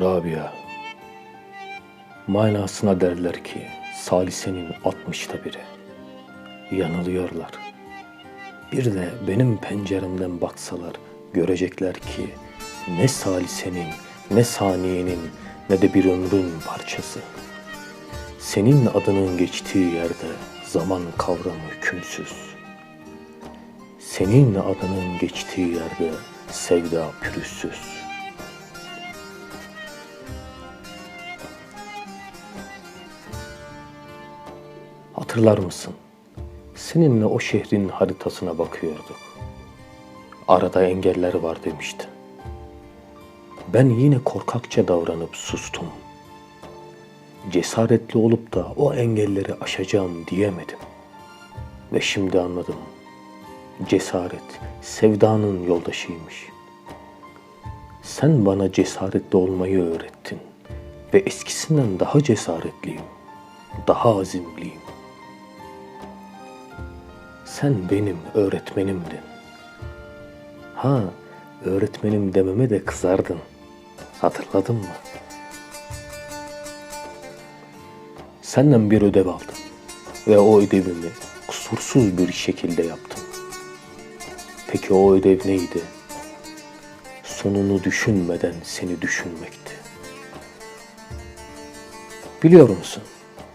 Rabia. Manasına derler ki salisenin altmışta biri. Yanılıyorlar. Bir de benim penceremden baksalar görecekler ki ne salisenin, ne saniyenin, ne de bir ömrün parçası. Senin adının geçtiği yerde zaman kavramı hükümsüz. Senin adının geçtiği yerde sevda pürüzsüz. Hatırlar mısın? Seninle o şehrin haritasına bakıyorduk. Arada engeller var demiştin. Ben yine korkakça davranıp sustum. Cesaretli olup da o engelleri aşacağım diyemedim. Ve şimdi anladım. Cesaret sevdanın yoldaşıymış. Sen bana cesaretli olmayı öğrettin ve eskisinden daha cesaretliyim, daha azimliyim. Sen benim öğretmenimdin. Ha, öğretmenim dememe de kızardın. Hatırladın mı? Senden bir ödev aldım ve o ödevimi kusursuz bir şekilde yaptım. Peki o ödev neydi? Sonunu düşünmeden seni düşünmekti. Biliyor musun?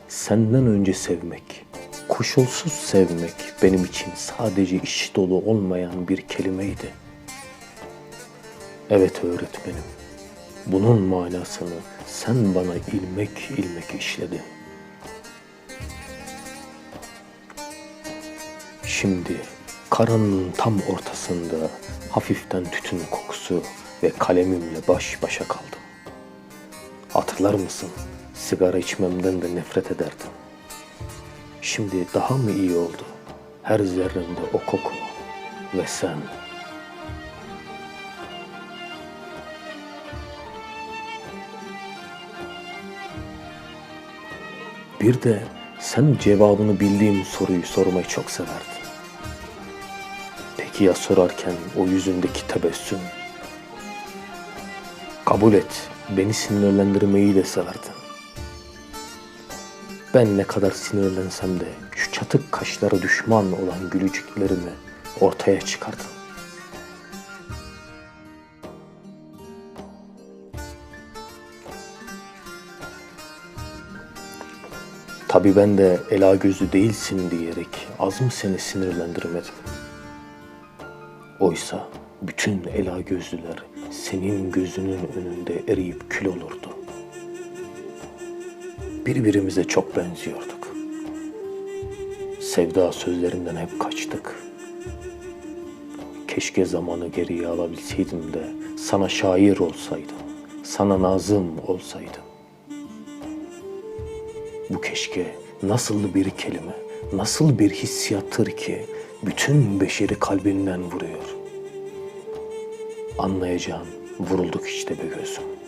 Senden önce sevmek, koşulsuz sevmek benim için sadece iş dolu olmayan bir kelimeydi. Evet öğretmenim. Bunun manasını sen bana ilmek ilmek işledin. Şimdi karanlığın tam ortasında hafiften tütün kokusu ve kalemimle baş başa kaldım. Hatırlar mısın? Sigara içmemden de nefret ederdim. Şimdi daha mı iyi oldu? Her zerremde o koku ve sen. Bir de sen cevabını bildiğim soruyu sormayı çok severdin. Peki ya sorarken o yüzündeki tebessüm? Kabul et, beni sinirlendirmeyi de severdin. Ben ne kadar sinirlensem de şu çatık kaşlara düşman olan gülücüklerimi ortaya çıkardın. Tabii ben de ela gözü değilsin diyerek az mı seni sinirlendirmedim. Oysa bütün ela gözlüler senin gözünün önünde eriyip kül olurdu. Birbirimize çok benziyorduk. Sevda sözlerinden hep kaçtık. Keşke zamanı geriye alabilseydim de sana şair olsaydım, sana nazım olsaydım. Bu keşke nasıl bir kelime, nasıl bir hissiyattır ki bütün beşeri kalbinden vuruyor. Anlayacağın vurulduk işte be gözüm.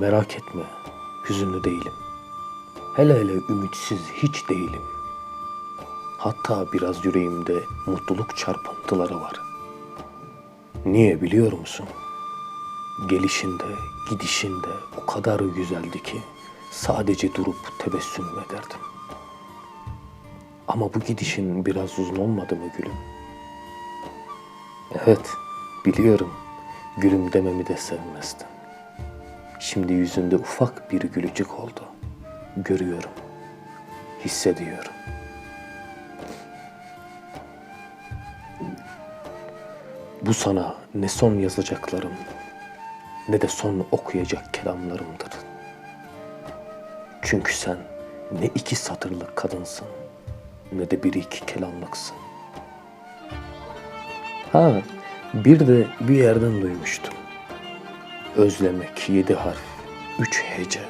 Merak etme, hüzünlü değilim. Hele hele ümitsiz hiç değilim. Hatta biraz yüreğimde mutluluk çarpıntıları var. Niye biliyor musun? Gelişinde, gidişinde o kadar güzeldi ki sadece durup tebessüm ederdim. Ama bu gidişin biraz uzun olmadı mı gülüm? Evet, biliyorum. Gülüm dememi de sevmezdin. Şimdi yüzünde ufak bir gülücük oldu. Görüyorum, hissediyorum. Bu sana ne son yazacaklarım, ne de son okuyacak kelamlarımdır. Çünkü sen ne iki satırlık kadınsın, ne de bir iki kelamlıksın. Ha, bir de bir yerden duymuştum. Özlemek yedi harf, üç hece.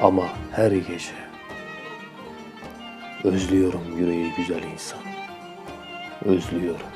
Ama her gece. Özlüyorum yüreği güzel insan. Özlüyorum.